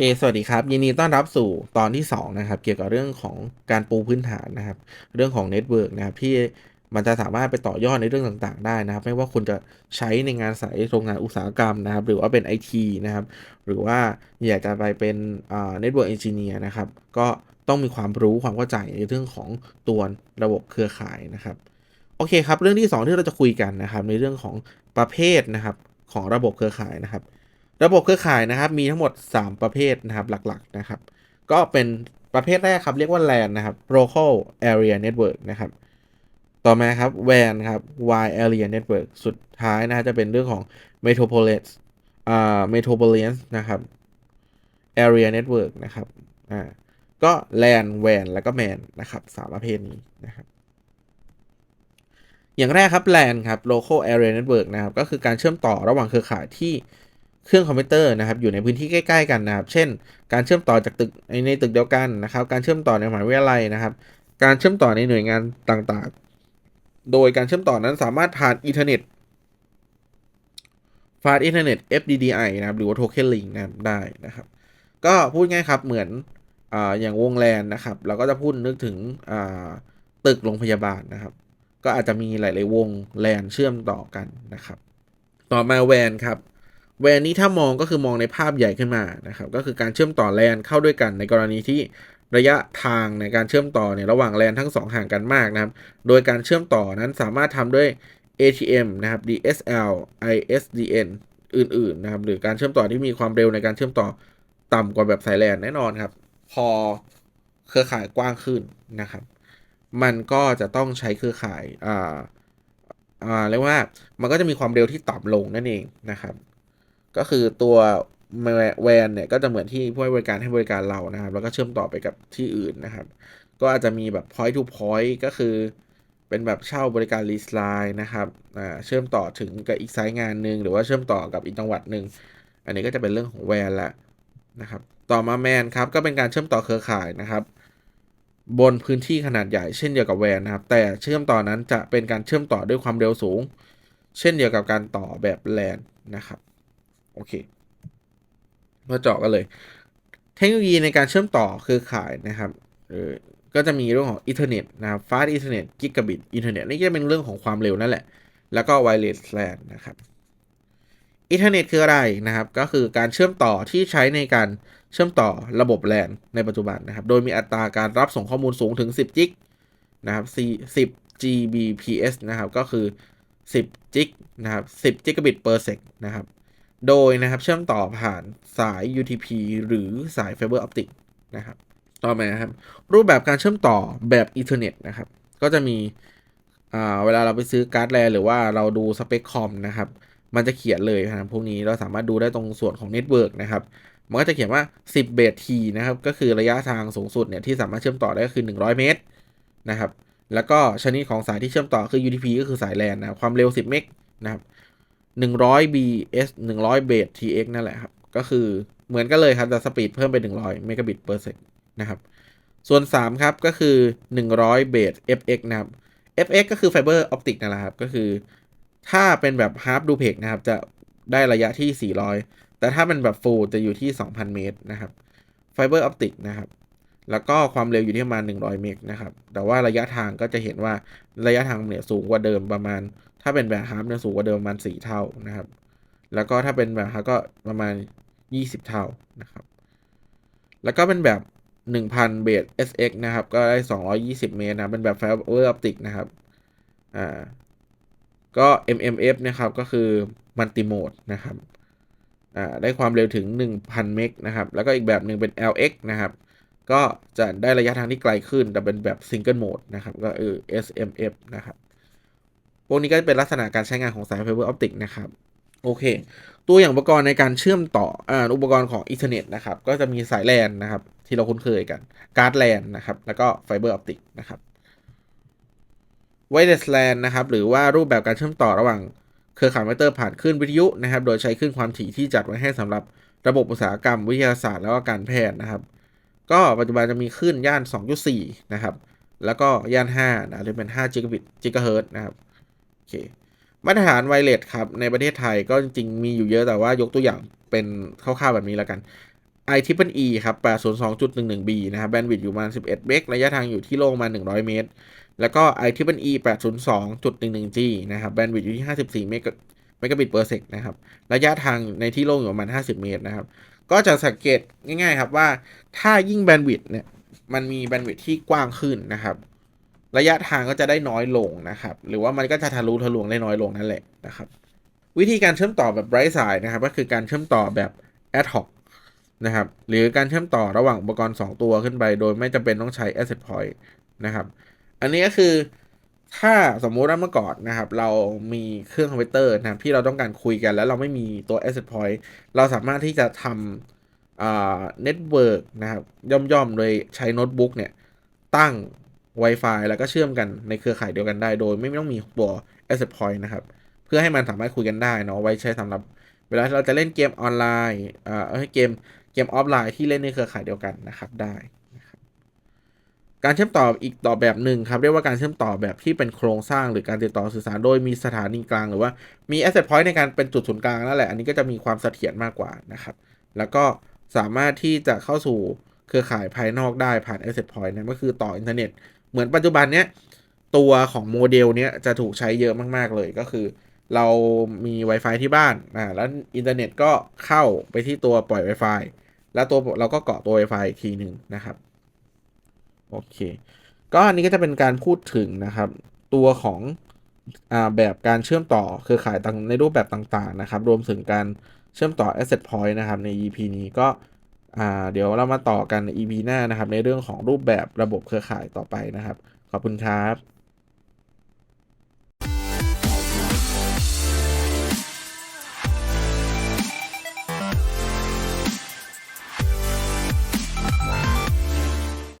ค สวัสดีครับ ยินดีต้อนรับสู่ตอนที่ 2 นะครับ เกี่ยวกับเรื่องของการปูพื้นฐานนะครับ เรื่องของเน็ตเวิร์กนะครับ ที่มันจะสามารถไปต่อยอดในเรื่องต่างๆ ได้นะครับ ไม่ว่าคุณจะใช้ในงานสายโรงงานอุตสาหกรรมนะครับ หรือว่าเป็น IT นะครับ หรือว่าอยากจะไปเป็นเน็ตเวิร์กเอนจิเนียร์นะครับ ก็ต้องมีความรู้ความเข้าใจในเรื่องของตัวระบบเครือข่ายนะครับ โอเคครับ เรื่องที่ 2 ที่เราจะคุยกันนะครับ ในเรื่องของประเภทนะครับของระบบเครือข่ายนะครับ ระบบเครือข่ายนะครับ มีทั้งหมด 3 ประเภทนะครับหลักๆนะครับ ก็เป็นประเภทแรกครับ เรียกว่า LAN นะครับ local area network นะครับ ต่อมาครับ WAN ครับ wide area network สุดท้ายนะจะเป็นเรื่องของ metropolis อ่า metropolitan นะครับ area network นะครับอ่าก็ LAN WAN แล้วก็ MAN นะครับสามประเภทนี้นะครับอย่างแรกครับ LAN ครับ local area network นะครับ ก็คือการเชื่อมต่อระหว่างเครือข่ายที่ เครื่องคอมพิวเตอร์นะครับอยู่ในพื้นที่ใกล้ ๆ กันนะครับ เช่น การเชื่อมต่อจากตึกในตึกเดียวกันนะครับ การเชื่อมต่อในมหาวิทยาลัยนะครับ การเชื่อมต่อในหน่วยงานต่างๆ โดยการเชื่อมต่อนั้นสามารถผ่านอินเทอร์เน็ตฟาสอินเทอร์เน็ต FDDI นะครับ หรือว่า Token Link นะครับได้นะครับ ก็พูดง่ายครับเหมือนออย่างวงแลนนะครับ เราก็จะพูดนึกถึงตึกโรงพยาบาลนะครับ ก็อาจจะมีหลาย ๆ วงแลนเชื่อมต่อกันนะครับ ต่อมาแวนครับ แวนนี้ถ้ามองก็คือมองในภาพใหญ่ขึ้นมานะครับก็คือการเชื่อมต่อแลนเข้าด้วยกันในกรณีที่ระยะทางในการเชื่อมต่อเนี่ยระหว่างแลนทั้ง 2 ห่างกันมากนะครับโดยการเชื่อมต่อนั้นสามารถทำด้วย ATM นะครับ DSL ISDN อื่นๆนะครับหรือการเชื่อมต่อที่มีความเร็วในการเชื่อมต่อต่ำกว่าแบบสายแลนแน่นอนครับ พอเครือข่ายกว้างขึ้นนะครับ มันก็จะต้องใช้เครือข่ายอ่าอ่าเรียกว่ามันก็จะมีความเร็วที่ต่ำลงนั่นเองนะครับ ก็คือตัวแวนเนี่ยก็จะเหมือนที่ผู้ให้บริการให้บริการเรานะครับ แล้วก็เชื่อมต่อไปกับที่อื่นนะครับ ก็อาจจะมีแบบ point to point ก็คือ เป็นแบบเช่าบริการรีสไลน์นะครับเชื่อมต่อถึงกับอีกไซต์งานหนึ่งหรือว่าเชื่อมต่อกับอีกจังหวัดหนึ่งอันนี้ก็จะเป็นเรื่องของแวนละนะครับต่อมาแมนครับก็เป็นการเชื่อมต่อเครือข่ายนะครับ บนพื้นที่ขนาดใหญ่เช่นเดียวกับแวนนะครับ แต่เชื่อมต่อนั้นจะเป็นการเชื่อมต่อด้วยความเร็วสูง เช่นเดียวกับการต่อแบบแลนนะครับ โอเค มาเจาะกันเลย เทคโนโลยีในการเชื่อมต่อเครือข่ายนะครับเออก็จะมีเรื่องของอินเทอร์เน็ตนะครับฟาสอินเทอร์เน็ตกิกะบิตอินเทอร์เน็ตนี่จะเป็นเรื่องของความเร็วนั่นแหละ แล้วก็ไวเลสแลนนะครับอินเทอร์เน็ตคืออะไรนะครับ ก็คือการเชื่อมต่อที่ใช้ในการเชื่อมต่อระบบแลนในปัจจุบันนะครับ โดยมีอัตราการรับส่งข้อมูลสูงถึง 10 จิกนะครับ10 Gbps นะครับ ก็คือ 10 จิกนะครับ 10 จิกะบิต per sec นะครับ โดยนะครับเชื่อมต่อผ่านสาย UTP หรือสายไฟเบอร์ออปติกนะครับ ต่อมาครับ รูปแบบการเชื่อมต่อแบบอีเทอร์เน็ตนะครับ ก็จะมีเวลาเราไปซื้อการ์ดแลนหรือว่าเราดูสเปคคอมนะครับ มันจะเขียนเลยนะครับพวกนี้เราสามารถดูได้ตรงส่วนของเน็ตเวิร์กนะครับ มันก็จะเขียนว่า 10 เบสทีนะครับ ก็คือระยะทางสูงสุดเนี่ยที่สามารถเชื่อมต่อได้ก็คือ 100 เมตรนะครับ แล้วก็ชนิดของสายที่เชื่อมต่อคือ UDP ก็คือสายแลนนะความเร็ว 10 เมกนะครับ 100 bs 100เบส tx นั่นแหละครับ ก็คือเหมือนกันเลยครับแต่สปีดเพิ่มไป 100เมกะบิต per sec นะครับ ส่วน 3 ครับ ก็คือ 100เบส fx นะครับ fx ก็คือไฟเบอร์ออปติกนั่นแหละครับ ก็คือ ถ้าเป็นแบบ half duplex นะครับ จะได้ระยะที่ 400 แต่ถ้าเป็นแบบ full จะอยู่ที่ 2,000 เมตรนะครับไฟเบอร์ออปติกนะครับ แล้วก็ความเร็วอยู่ที่ประมาณ 100 เมกนะครับ แต่ว่าระยะทางก็จะเห็นว่าระยะทางเนี่ยสูงกว่าเดิมประมาณ ถ้าเป็นแบบฮาร์ปเนี่ยสูงกว่าเดิมประมาณ 4 เท่านะครับ แล้วก็ถ้าเป็นแบบฮาร์ปก็ประมาณ 20 เท่านะครับ แล้วก็เป็นแบบ 1,000 เบส SX นะครับ ก็ได้ 220 เมตรนะ เป็นแบบไฟเบอร์ออปติกนะครับ อ่า ก็ MMF นะครับ ก็คือมัลติโหมดนะครับ อ่า ได้ความเร็วถึง 1,000 เมกนะครับ แล้วก็อีกแบบหนึ่งเป็น LX นะครับ ก็จะได้ระยะทางที่ไกลขึ้น แต่เป็นแบบซิงเกิลโหมดนะครับ ก็เออ SMF นะครับ พวกนี้ก็เป็นลักษณะการใช้งานของสายไฟเบอร์ออปติกนะครับ โอเค ตัวอย่างอุปกรณ์ในการเชื่อมต่ออ่าอุปกรณ์ของอินเทอร์เน็ตนะครับ ก็จะมีสายแลนนะครับ ที่เราคุ้นเคยกัน การ์ดแลนนะครับ แล้วก็ไฟเบอร์ออปติกนะครับไวเลสแลนนะครับ หรือว่ารูปแบบการเชื่อมต่อระหว่างเครือข่ายมอเตอร์ผ่านคลื่นวิทยุนะครับ โดยใช้คลื่นความถี่ที่จัดไว้ให้สำหรับระบบอุตสาหกรรมวิทยาศาสตร์แล้วก็การแพทย์นะครับ ก็ปัจจุบันจะมีคลื่นย่าน 2.4 นะครับ แล้วก็ย่าน 5 นะจะเป็น5จิกะบิตจิกะเฮิรตนะครับ โอเค มาตรฐานไวเลสครับ ในประเทศไทยก็จริงๆ มีอยู่เยอะแต่ว่ายกตัวอย่างเป็นคร่าวๆแบบนี้แล้วกัน i t r i p l e ครับ 802.11b นะครับแบนด์วิดต์อยู่ประมาณ 11 เมก ระยะทางอยู่ที่โลกประมาณ100 เมตร แล้วก็ i t r i p l e 802.11g นะครับ แบนด์วิดต์อยู่ที่ 54 เมกะเมกะบิตเปอร์เซกนะครับ ระยะทางในที่โล่งอยู่ประมาณ 50 เมตรนะครับ ก็จะสังเกตง่าย ๆ ครับว่าถ้ายิ่งแบนด์วิดต์เนี่ยมันมีแบนด์วิดต์ที่กว้างขึ้นนะครับ ระยะทางก็จะได้น้อยลงนะครับ หรือว่ามันก็จะทะลุทะลวงได้น้อยลงนั่นแหละนะครับ วิธีการเชื่อมต่อแบบไร้สายนะครับ ก็คือการเชื่อมต่อแบบ ad hoc นะครับ หรือการเชื่อมต่อระหว่างอุปกรณ์ 2 ตัวขึ้นไป โดยไม่จำเป็นต้องใช้ asset point นะครับ อันนี้ก็คือ ถ้าสมมุติว่าเมื่อก่อนนะครับ เรามีเครื่องคอมพิวเตอร์นะครับที่เราต้องการคุยกัน แล้วเราไม่มีตัว asset point เราสามารถที่จะทำอ่เน็ตเวิร์กนะครับ ย่อมๆ โดยใช้โน้ตบุ๊กเนี่ย ตั้ง Wi-Fi แล้วก็เชื่อมกันในเครือข่ายเดียวกันได้ โดยไม่ต้องมีตัว asset point นะครับ เพื่อให้มันสามารถคุยกันได้เนาะไว้ใช้สำหรับ เวลาเราจะเล่นเกมออนไลน์อ่าเอ้ยเกมเกมออฟไลน์ที่เล่นในเครือข่ายเดียวกันนะครับได้ การเชื่อมต่ออีกต่อแบบหนึ่งครับเรียกว่าการเชื่อมต่อแบบที่เป็นโครงสร้างหรือการติดต่อสื่อสารโดยมีสถานีกลางหรือว่ามี asset point ในการเป็นจุดศูนย์กลางนั่นแหละอันนี้ก็จะมีความเสถียรมากกว่านะครับ แล้วก็สามารถที่จะเข้าสู่เครือข่ายภายนอกได้ผ่าน asset point นะก็คือต่ออินเทอร์เน็ต เหมือนปัจจุบันเนี้ยตัวของโมเดลเนี้ยจะถูกใช้เยอะมาก ๆ เลยก็คือ เรามี Wi-Fi ที่บ้านอ่าแล้วอินเทอร์เน็ตก็เข้าไปที่ตัวปล่อย Wi-Fi แล้วตัวเราก็เกาะตัว Wi-Fi อีกทีหนึ่งนะครับ โอเค ก็อันนี้ก็จะเป็นการพูดถึงนะครับ ตัวของอแบบการเชื่อมต่อเครือข่ายต่างในรูปแบบต่างๆนะครับ รวมถึงการเชื่อมต่อ asset point นะครับ ใน EP นี้ก็เดี๋ยวเรามาต่อกันใน EP หน้านะครับ ในเรื่องของรูปแบบระบบเครือข่ายต่อไปนะครับ ขอบคุณครับ